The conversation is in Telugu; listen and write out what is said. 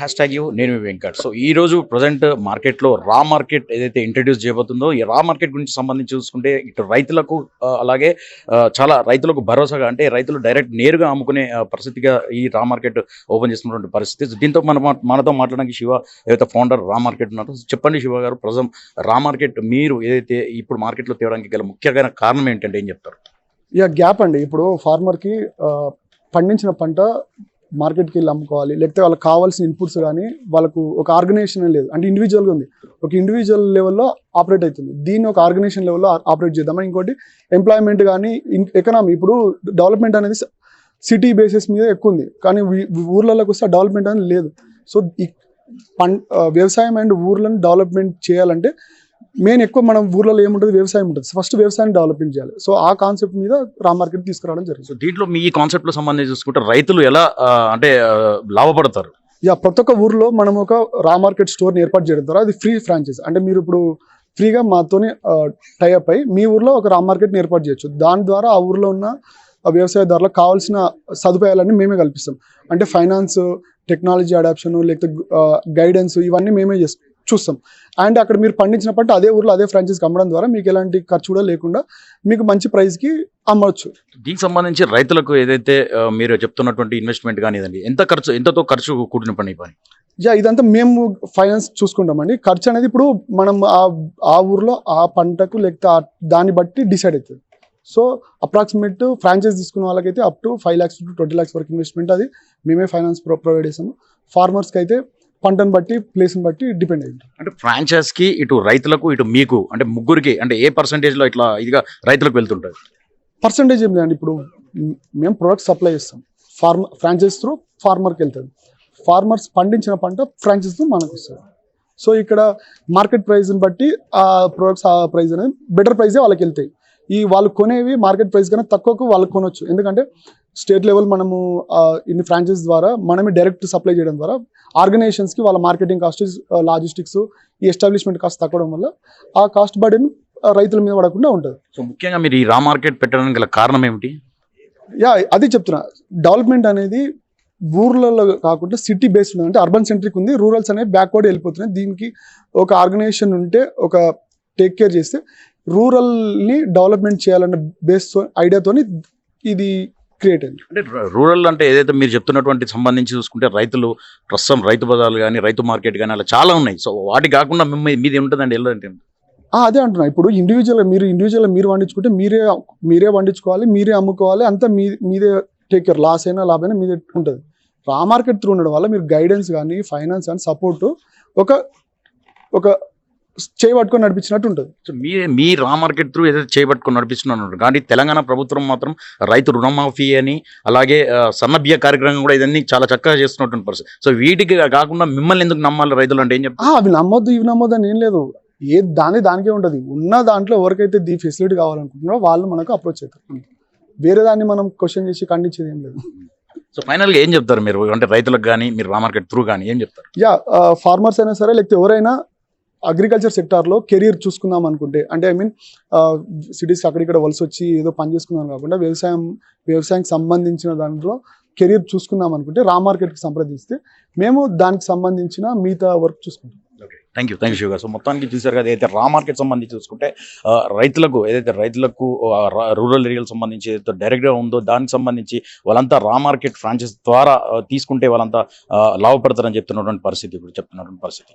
హ్యాష్ ట్యాగ్ యూ నేను వెంకట్. సో ఈ రోజు ప్రజెంట్ మార్కెట్లో రా మార్కెట్ ఏదైతే ఇంట్రడ్యూస్ చేయబోతుందో ఈ రా మార్కెట్ గురించి సంబంధించి చూసుకుంటే ఇటు రైతులకు అలాగే చాలా రైతులకు భరోసాగా అంటే రైతులు డైరెక్ట్ నేరుగా అమ్ముకునే పరిస్థితిగా ఈ రా మార్కెట్ ఓపెన్ చేస్తున్నటువంటి పరిస్థితి. దీంతో మన మనతో మాట్లాడడానికి శివ ఏదైతే ఫౌండర్ రా మార్కెట్ ఉన్నారో చెప్పండి శివ గారు ప్రజం రా మార్కెట్ మీరు ఏదైతే ఇప్పుడు మార్కెట్లో తేవడానికి గల ముఖ్యమైన కారణం ఏంటంటే ఏం చెప్తారు? ఇక గ్యాప్ అండి. ఇప్పుడు ఫార్మర్కి పండించిన పంట మార్కెట్కి వెళ్ళి అమ్ముకోవాలి. లేకపోతే వాళ్ళకి కావాల్సిన ఇన్పుట్స్ కానీ వాళ్ళకు ఒక ఆర్గనైజేషన్ లేదు. అంటే ఇండివిజువల్గా ఉంది. ఒక ఇండివిజువల్ లెవెల్లో ఆపరేట్ అవుతుంది. దీన్ని ఒక ఆర్గనైజేషన్ లెవెల్లో ఆపరేట్ చేద్దామని ఇంకోటి ఎంప్లాయ్మెంట్ కానీ ఎకనామీ ఇప్పుడు డెవలప్మెంట్ అనేది సిటీ బేసిస్ మీద ఎక్కువ ఉంది. కానీ ఊర్లలోకి వస్తే డెవలప్మెంట్ అనేది లేదు. సో ఈ పం వ్యవసాయం అండ్ ఊర్లను డెవలప్మెంట్ చేయాలంటే మెయిన్ ఎక్కువ మనం ఊర్లలో ఏముంటుంది? వ్యవసాయం ఉంటుంది. ఫస్ట్ వ్యవసాయం డెవలప్మెంట్ చేయాలి. సో ఆ కాన్సెప్ట్ మీద రా మార్కెట్ తీసుకురావడం జరిగింది. సో దీంట్లో మీ కాన్సెప్ట్లో సంబంధించి చూసుకుంటే రైతులు ఎలా అంటే లాభపడతారు? యా ప్రతి ఒక్క ఊర్లో మనం ఒక రా మార్కెట్ స్టోర్ని ఏర్పాటు చేయడం ద్వారా అది ఫ్రీ ఫ్రాంచైజ్ అంటే మీరు ఇప్పుడు ఫ్రీగా మాతోని టైఅప్ అయి మీ ఊర్లో ఒక రా మార్కెట్ని ఏర్పాటు చేయొచ్చు. దాని ద్వారా ఆ ఊర్లో ఉన్న ఆ వ్యవసాయదారులకు కావాల్సిన సదుపాయాలన్నీ మేమే కల్పిస్తాం. అంటే ఫైనాన్స్ టెక్నాలజీ అడాప్షన్ లేకపోతే గైడెన్స్ ఇవన్నీ మేమే చేస్ చూస్తాం. అండ్ అక్కడ మీరు పండించిన పంట అదే ఊర్లో అదే ఫ్రాంచైజ్కి అమ్మడం ద్వారా మీకు ఎలాంటి ఖర్చు కూడా లేకుండా మీకు మంచి ప్రైస్కి అమ్మవచ్చు. దీనికి సంబంధించి రైతులకు ఏదైతే మీరు చెప్తున్నటువంటి ఇన్వెస్ట్మెంట్ కానీ ఇదండి ఎంత ఖర్చు ఎంతతో ఖర్చు కూడిన పని పని? యా ఇదంతా మేము ఫైనాన్స్ చూసుకుంటామండి. ఖర్చు అనేది ఇప్పుడు మనం ఆ ఆ ఊర్లో ఆ పంటకు లేకపోతే దాన్ని బట్టి డిసైడ్ అవుతుంది. సో అప్రాక్సిమేట్ ఫ్రాంచైజ్ తీసుకున్న వాళ్ళకైతే up to five lakhs to twenty lakhs వరకు ఇన్వెస్ట్మెంట్ అది మేమే ఫైనాన్స్ ప్రొ ప్రొవైడ్ చేసాము ఫార్మర్స్కి అయితే పంటను బట్టి ప్లేస్ని బట్టి డిపెండ్ అయ్యింది అంటే ఫ్రాంచైజ్కి ఇటు రైతులకు ఇటు మీకు అంటే ముగ్గురికి అంటే ఏ పర్సంటేజ్లో ఇట్లా ఇదిగా రైతులకు వెళ్తుంటారు? పర్సంటేజ్ ఏం లేదండి. ఇప్పుడు మేము ప్రొడక్ట్ సప్లై చేస్తాం. ఫార్మ ఫ్రాంచైజ్ త్రూ ఫార్మర్కి వెళ్తుంది ఫార్మర్స్ పండించిన పంట ఫ్రాంచైజ్ త్రూ మనకు వస్తుంది సో ఇక్కడ మార్కెట్ ప్రైస్ని బట్టి ఆ ప్రొడక్ట్స్ ఆ ప్రైస్ అనేది బెటర్ ప్రైజే వాళ్ళకి వెళ్తాయి. ఈ వాళ్ళు కొనేవి మార్కెట్ ప్రైస్ కన్నా తక్కువకు వాళ్ళకి కొనొచ్చు. ఎందుకంటే స్టేట్ లెవెల్ మనము ఇన్ని ఫ్రాంచైజ్ ద్వారా మనమే డైరెక్ట్ సప్లై చేయడం ద్వారా ఆర్గనైజేషన్స్కి వాళ్ళ మార్కెటింగ్ కాస్ట్ లాజిస్టిక్స్ ఈ ఎస్టాబ్లిష్మెంట్ కాస్ట్ తగ్గడం వల్ల ఆ కాస్ట్ బర్డెన్ రైతుల మీద పడకుండా ఉంటుంది. సో ముఖ్యంగా మీరు ఈ రా మార్కెట్ పెట్టడానికి గల కారణం ఏమిటి? యా అది చెప్తున్నా. డెవలప్మెంట్ అనేది ఊర్లలో కాకుండా సిటీ బేస్డ్ ఉంది అంటే అర్బన్ సెంట్రిక్ ఉంది రూరల్స్ అనేవి బ్యాక్వర్డ్ వెళ్ళిపోతున్నాయి. దీనికి ఒక ఆర్గనైజేషన్ ఉంటే ఒక టేక్ కేర్ చేస్తే రూరల్ని డెవలప్మెంట్ చేయాలన్న బేస్ ఐడియాతోని ఇది క్రియేట్ అయింది. అంటే రూరల్ అంటే ఏదైతే మీరు చెప్తున్నటువంటి సంబంధించి చూసుకుంటే రైతులు ప్రస్తుతం రైతు బజార్లు కానీ రైతు మార్కెట్ కానీ అలా చాలా ఉన్నాయి. సో వాటి కాకుండా మిమ్మల్ని మీది ఉంటుందండి వెళ్ళదంటే ఆ, అదే అంటున్నా. ఇప్పుడు ఇండివిజువల్ మీరు ఇండివిజువల్ మీరు పండించుకుంటే మీరే మీరే పండించుకోవాలి మీరే అమ్ముకోవాలి అంతా మీ మీదే టేక్ కేర్ లాస్ అయినా లాభ అయినా మీదే ఉంటుంది. రా మార్కెట్ త్రూ ఉండడం వల్ల మీరు గైడెన్స్ కానీ ఫైనాన్స్ కానీ సపోర్ట్ ఒక ఒక చేయి పట్టుకొని నడిపించినట్టు ఉంటుంది. సో మీ మీ రా మార్కెట్ త్రూ ఏదైతే చేపట్టుకుని నడిపిస్తున్నారు కానీ తెలంగాణ ప్రభుత్వం మాత్రం రైతు రుణమాఫీ అని అలాగే ఆ, సన్న బియ్య కార్యక్రమం కూడా ఇదన్నీ చాలా చక్కగా చేస్తున్నటువంటి పరిస్థితి. సో వీటికి కాకుండా మిమ్మల్ని ఎందుకు నమ్మాలి రైతులు అంటే ఏం చెప్తారు? అవి నమ్మొద్దు ఇవి నమ్మొద్దు అని ఏం లేదు. ఏ దాని దానికే ఉంటుంది. ఉన్న దాంట్లో ఎవరికైతే దీ ఫెసిలిటీ కావాలనుకుంటున్నారో వాళ్ళు మనకు అప్రోచ్ అవుతారు. వేరే దాన్ని మనం క్వశ్చన్ చేసి ఖండించేది ఏం లేదు. సో ఫైనల్గా ఏం చెప్తారు మీరు? అంటే రైతులకు కానీ మీరు రా మార్కెట్ త్రూ కానీ ఏం చెప్తారు? యా ఫార్మర్స్ అయినా సరే లేకపోతే ఎవరైనా అగ్రికల్చర్ సెక్టార్లో కెరీర్ చూసుకుందాం అనుకుంటే అంటే ఐ మీన్ సిటీస్కి అక్కడిక్కడ వలస వచ్చి ఏదో పని చేసుకుందాం కాకుండా వ్యవసాయం వ్యవసాయానికి సంబంధించిన దాంట్లో కెరీర్ చూసుకుందాం అనుకుంటే రా మార్కెట్కి సంప్రదిస్తే మేము దానికి సంబంధించిన మిగతా వర్క్ చూసుకుంటాం. Thank you thank you sugar. So మొత్తానికి చూసారు కదా ఏదైతే రా మార్కెట్ సంబంధించి చూసుకుంటే రైతులకు ఏదైతే రైతులకు రూరల్ ఏరియాలకు సంబంధించి ఏదైతే డైరెక్ట్గా ఉందో దానికి సంబంధించి వాళ్ళంతా రా మార్కెట్ ఫ్రాంచైజ్ ద్వారా తీసుకుంటే వాళ్ళంతా లాభపడతారని చెప్తున్నటువంటి పరిస్థితి ఇప్పుడు చెప్తున్నటువంటి పరిస్థితి.